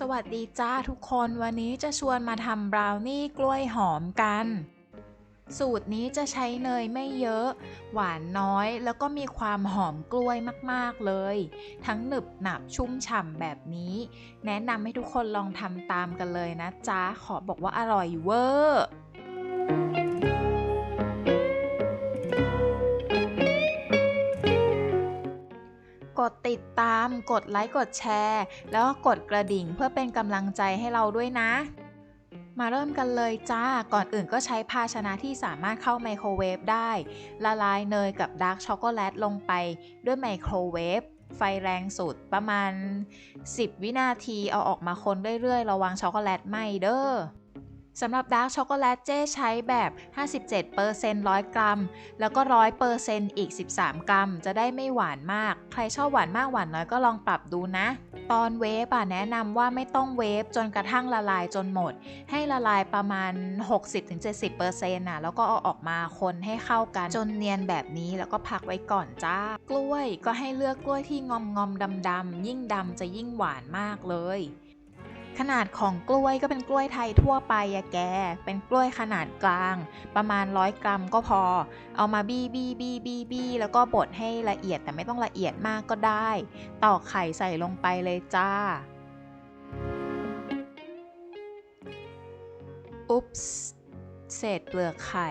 สวัสดีจ้าทุกคนวันนี้จะชวนมาทำบราวนี่กล้วยหอมกัน สูตรนี้จะใช้เนยไม่เยอะ หวานน้อยแล้วก็มีความหอมกล้วยมากๆเลย ทั้งหนึบหนับชุ่มฉ่ำแบบนี้ แนะนำให้ทุกคนลองทำตามกันเลยนะจ้าขอบอกว่าอร่อยเวอร์ ติดตามกดไลค์กดแชร์ แล้วก็กดกระดิ่งเพื่อเป็นกำลังใจให้เราด้วยนะ มาเริ่มกันเลยจ้า ก่อนอื่นก็ใช้ภาชนะที่สามารถเข้าไมโครเวฟได้ ละลายเนยกับดาร์กช็อกโกแลตลงไปด้วยไมโครเวฟไฟแรงสุดประมาณ 10 วินาทีเอาออกมาคนเรื่อยๆ ระวังช็อกโกแลตไหมเด้อ สำหรับดาร์กช็อกโกแลตเจ้ใช้แบบ 57% 100 กรัม แล้วก็ 100%อีก 13 กรัม จะได้ไม่หวานมาก ใครชอบหวานมากหวานน้อยก็ลองปรับดูนะ ตอนเวฟอะแนะนำว่าไม่ต้องเวฟจนกระทั่งละลายจนหมด ให้ละลายประมาณ 60-70%นะแล้วก็เอาออกมาคนให้เข้ากันจนเนียนแบบนี้แล้วก็พักไว้ก่อนจ้า กล้วยก็ให้เลือกกล้วยที่งอมงอมดำดำยิ่งดำจะยิ่งหวานมากเลย ขนาดของกล้วยก็เป็นกล้วยไทยทั่วไปอะแก เป็นกล้วยขนาดกลาง ประมาณ100กรัมก็พอ เอามาบี้บี้บี้บี้บี้แล้วก็บดให้ละเอียดแต่ไม่ต้องละเอียดมากก็ได้ ตอกไข่ใส่ลงไปเลยจ้า อุ๊ปส์เศษเปลือกไข่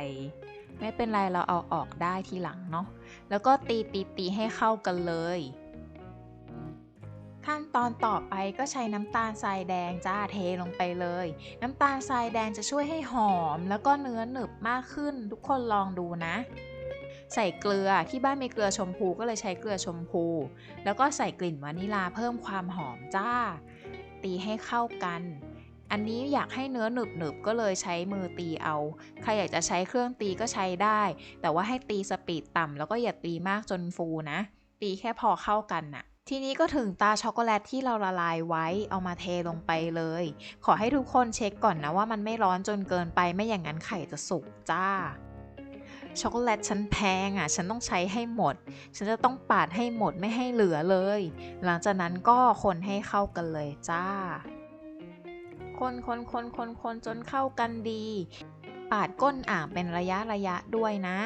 ไม่เป็นไรเราเอาออกได้ทีหลังเนาะ แล้วก็ตีตีตีให้เข้ากันเลย ตอนต่อไปก็ใช้น้ำตาลทรายแดงจ้าเทลงไปเลย น้ำตาลทรายแดงจะช่วยให้หอม แล้วก็เนื้อหนึบมากขึ้น ทุกคนลองดูนะ ใส่เกลือที่บ้านมีเกลือชมพูก็เลยใช้เกลือชมพู แล้วก็ใส่กลิ่นวานิลาเพิ่มความหอมจ้า ตีให้เข้ากันอันนี้อยากให้เนื้อหนึบหนึบๆก็เลยใช้มือตีเอา ใครอยากจะใช้เครื่องตีก็ใช้ได้ แต่ว่าให้ตีสปีดต่ำแล้วก็อย่าตีมากจนฟูนะ ตีแค่พอเข้ากันน่ะ ทีนี้ก็ถึงตาช็อกโกแลตที่เราละลายไว้เอามาเทลงไปเลย ขอให้ทุกคนเช็คก่อนนะว่ามันไม่ร้อนจนเกินไปไม่อย่างนั้นไข่จะสุกจ้า ช็อกโกแลตฉันแพงอะ ฉันต้องใช้ให้หมด ฉันจะต้องปาดให้หมดไม่ให้เหลือเลย หลังจากนั้นก็คนให้เข้ากันเลยจ้า คนคนคนคนคนจนเข้ากันดี ปาดก้นอ่างเป็นระยะระยะด้วยนะ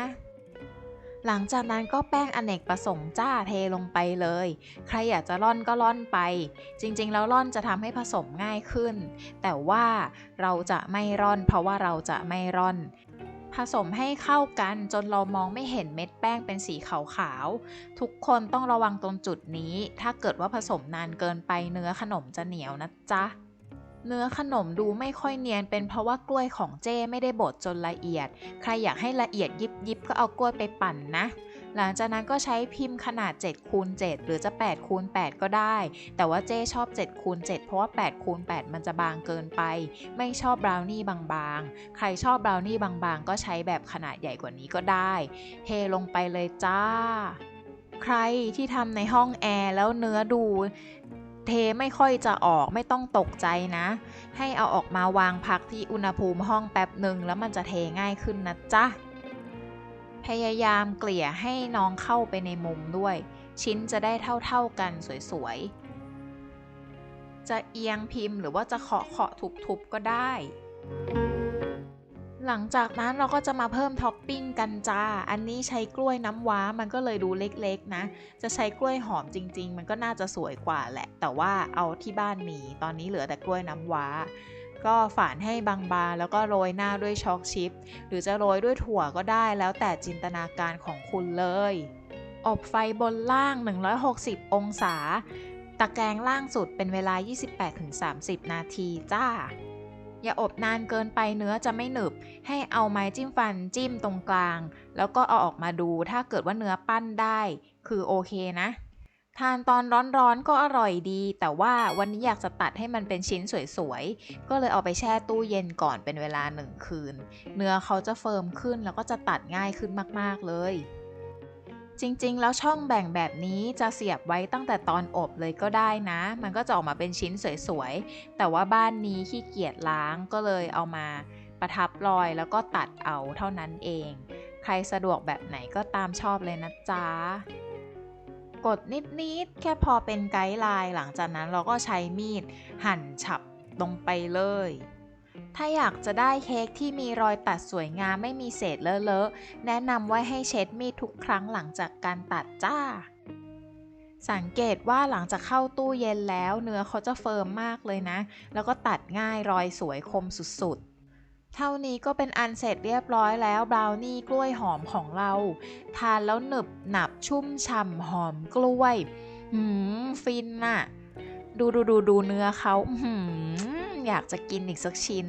หลังจากนั้นก็แป้งอเนกประสงค์จ้าเทลงไปเลย ใครอยากจะร่อนก็ร่อนไป จริงๆ แล้วร่อนจะทำให้ผสมง่ายขึ้น แต่ว่าเราจะไม่ร่อน เพราะว่าเราจะไม่ร่อน ผสมให้เข้ากันจนเรามองไม่เห็นเม็ดแป้งเป็นสีขาวๆ ทุกคนต้องระวังตรงจุดนี้ ถ้าเกิดว่าผสมนานเกินไปเนื้อขนมจะเหนียวนะจ๊ะ เนื้อขนมดูไม่ค่อยเนียนเป็นเพราะว่ากล้วยของเจ้ไม่ได้บดจนละเอียด ใครอยากให้ละเอียดยิบยิบก็เอากล้วยไปปั่นนะ หลังจากนั้นก็ใช้พิมพ์ขนาด7คูณ7หรือจะ8คูณ8ก็ได้ แต่ว่าเจ้ชอบ7คูณ7เพราะว่า8คูณ8มันจะบางเกินไป ไม่ชอบบราวนี่บางๆ ใครชอบบราวนี่บางๆ ก็ใช้แบบขนาดใหญ่กว่านี้ก็ได้ เทลงไปเลยจ้าใครที่ทำในห้องแอร์แล้วเนื้อดู เทไม่ค่อยจะออกไม่ต้องตกใจนะ ให้เอาออกมาวางพักที่อุณหภูมิห้องแป๊บหนึ่งแล้วมันจะเทง่ายขึ้นนะจ๊ะ พยายามเกลี่ยให้น้องเข้าไปในมุมด้วย ชิ้นจะได้เท่าๆกันสวยๆ จะเอียงพิมพ์หรือว่าจะเคาะเคาะทุบๆก็ได้ หลังจากนั้นเราก็จะมาเพิ่มท็อปปิ้งกันจ้า อันนี้ใช้กล้วยน้ำว้ามันก็เลยดูเล็กๆนะ จะใช้กล้วยหอมจริง ๆ มันก็น่าจะสวยกว่าแหละ แต่ว่าเอาที่บ้านมี ตอนนี้เหลือแต่กล้วยน้ำว้า ก็ฝานให้บางๆแล้วก็โรยหน้าด้วยช็อกชิพ หรือจะโรยด้วยถั่วก็ได้แล้วแต่จินตนาการของคุณเลย อบไฟบนล่าง 160 องศา ตะแกรงล่างสุดเป็นเวลา 28-30 นาทีจ้า อย่าอบนานเกินไปเนื้อจะไม่หนึบ ให้เอาไม้จิ้มฟันจิ้มตรงกลาง แล้วก็เอาออกมาดูถ้าเกิดว่าเนื้อปั้นได้ คือโอเคนะ ทานตอนร้อนๆก็อร่อยดี แต่ว่าวันนี้อยากจะตัดให้มันเป็นชิ้นสวยๆ ก็เลยเอาไปแช่ตู้เย็นก่อนเป็นเวลาหนึ่งคืน เนื้อเขาจะเฟิร์มขึ้นแล้วก็จะตัดง่ายขึ้นมากๆเลย จริงๆ แล้วช่องแบ่งแบบนี้จะเสียบไว้ตั้งแต่ตอนอบเลยก็ได้นะ มันก็จะออกมาเป็นชิ้นสวยๆ แต่ว่าบ้านนี้ขี้เกียจล้างก็เลยเอามาประทับรอยแล้วก็ตัดเอาเท่านั้นเอง ใครสะดวกแบบไหนก็ตามชอบเลยนะจ๊ะ กดนิดๆ แค่พอเป็นไกด์ไลน์หลังจากนั้นเราก็ใช้มีดหั่นฉับลงไปเลย ถ้าอยากจะได้เค้กที่มีรอยตัดสวยงามไม่มีเศษเลอะๆ แนะนำไว้ให้เช็ดมีดทุกครั้งหลังจากการตัดจ้า สังเกตว่าหลังจากเข้าตู้เย็นแล้ว เนื้อเขาจะเฟิร์มมากเลยนะ แล้วก็ตัดง่ายรอยสวยคมสุดๆเท่านี้ก็เป็นอันเสร็จเรียบร้อยแล้วบราวนี่กล้วยหอมของเรา ทานแล้วหนึบหนับชุ่มฉ่ำหอมกล้วย หืม ฟินน่ะ ดูดูดูดูเนื้อเขาหือ อยากจะกินอีกสักชิ้น